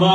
মা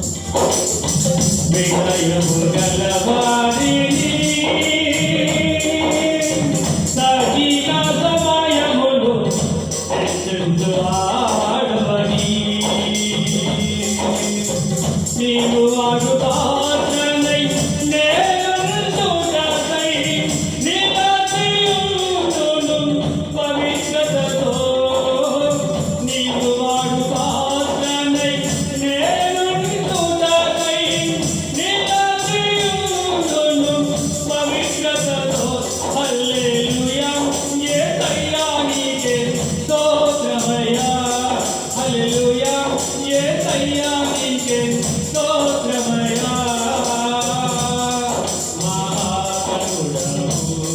Mi cariño por cada parte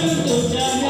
Thank you.